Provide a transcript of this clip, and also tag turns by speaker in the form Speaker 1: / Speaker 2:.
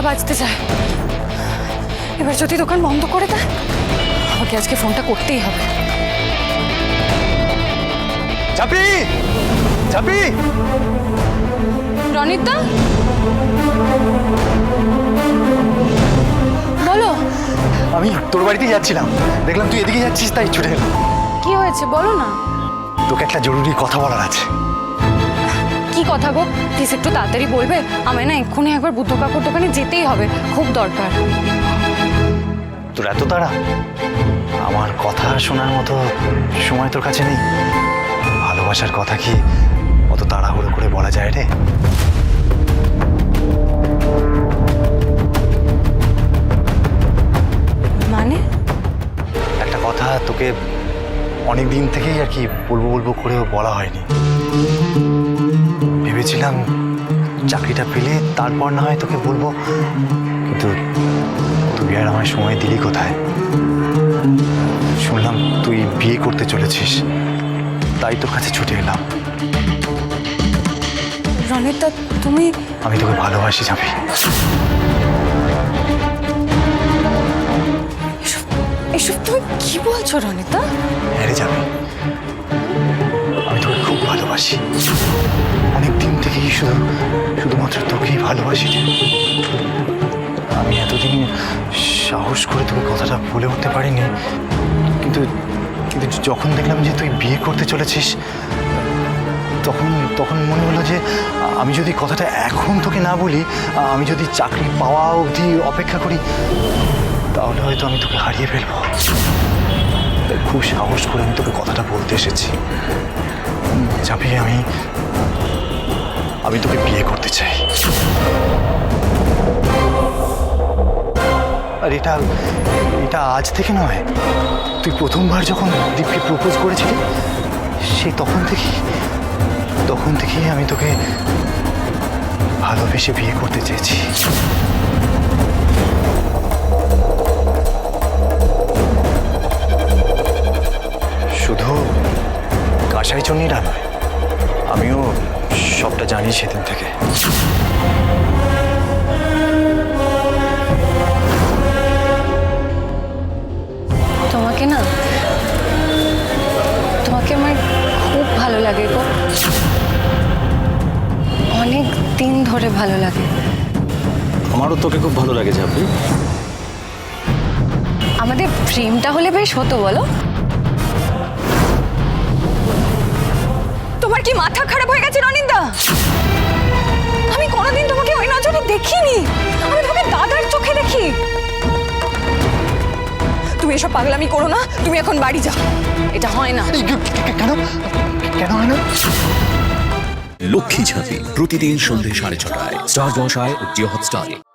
Speaker 1: একটা বাজতে যায়। এবার যদি দোকান বন্ধ করে দেয় আমাকে আজকে ফোনটা করতেই হবে।
Speaker 2: চাপি চাপি
Speaker 1: রনিতা? বলো।
Speaker 2: আমি তোর বাড়িতেই যাচ্ছিলাম। দেখলাম তুই এদিকে যাচ্ছিস তাই ছুটে এলাম।
Speaker 1: কি হয়েছে? বলো না।
Speaker 2: তোকে একটা জরুরি কথা বলার আছে।
Speaker 1: কি কথা গো? প্লিজ একটু তাড়াতাড়ি বলবে? আমায় না এক্ষুনি একবার বুদ্ধ কাকুর দোকানে যেতেই হবে। খুব দরকার।
Speaker 2: তোর এত তাড়া? আমার কথা শোনার মতো সময় তোর কাছে নেই। ভালোবাসার কথা কি অত তাড়াহুড়ো করে বলা যায় রে?
Speaker 1: মানে?
Speaker 2: একটা কথা তোকে অনেক দিন থেকেই আর কি বলব বলব করেও বলা হয়নি। ভেবেছিলাম চাকরিটা পেলে তারপর না হয় তোকে বলব কিন্তু তুই আর আমার সময় দিলি কোথায়? শুনলাম তুই বিয়ে করতে চলেছিস তাই তোর কাছে ছুটে এলাম।
Speaker 1: রনিতা তুমি
Speaker 2: আমি তোকে ভালোবাসি যাবি
Speaker 1: এসব তুমি কি বলছো রনিতা
Speaker 2: হেরে যাবে আমি তোকে খুব ভালোবাসি। শুধু শুধুমাত্র তোকেই ভালোবাসি রে। আমি এতদিন সাহস করে তোকে কথাটা বলে উঠতে পারিনি। কিন্তু কিন্তু যখন দেখলাম যে তুই বিয়ে করতে চলেছিস, তখন তখন মনে হলো যে আমি যদি কথাটা এখন তোকে না বলি, আমি যদি চাকরি পাওয়া অবধি অপেক্ষা করি, তাহলে হয়তো আমি তোকে হারিয়ে ফেলব। খুব সাহস করে আমি তোকে কথাটা বলতে এসেছি। যাবি আমি আমি তোকে বিয়ে করতে চাই। আর এটা এটা আজ থেকে নয়। তুই প্রথমবার যখন দীপকে প্রপোজ করেছিলি সেই তখন থেকেই তখন থেকেই আমি তোকে ভালোবেসে বিয়ে করতে চেয়েছি। শুধু কাঁসাই চন্নিরা নয় আমিও সবটা জানি সেদিন থেকে।
Speaker 1: তোমাকে না তোমাকে আমার খুব ভালো লাগে গো। অনেক দিন ধরে ভালো লাগে।
Speaker 3: আমারও তোকে খুব ভালো লাগে চাপি
Speaker 1: আমাদের প্রেমটা হলে বেশ হতো বলো। তোমার কি মাথা খারাপ হয়ে গেছে রনিন্দা আমি কোনোদিন তোমাকে ওই নজরে দেখিনি। আমি তোমাকে দাদার চোখে দেখি। তুমি এসব পাগলামি করো না তুমি এখন বাড়ি যাও। এটা হয় না।
Speaker 2: কেন? কেন হয় না?
Speaker 4: লক্ষ্মী ঝাঁপি প্রতিদিন সন্ধ্যে সাড়ে ছটায়। স্টার জলসায় ও জিও হটস্টারে।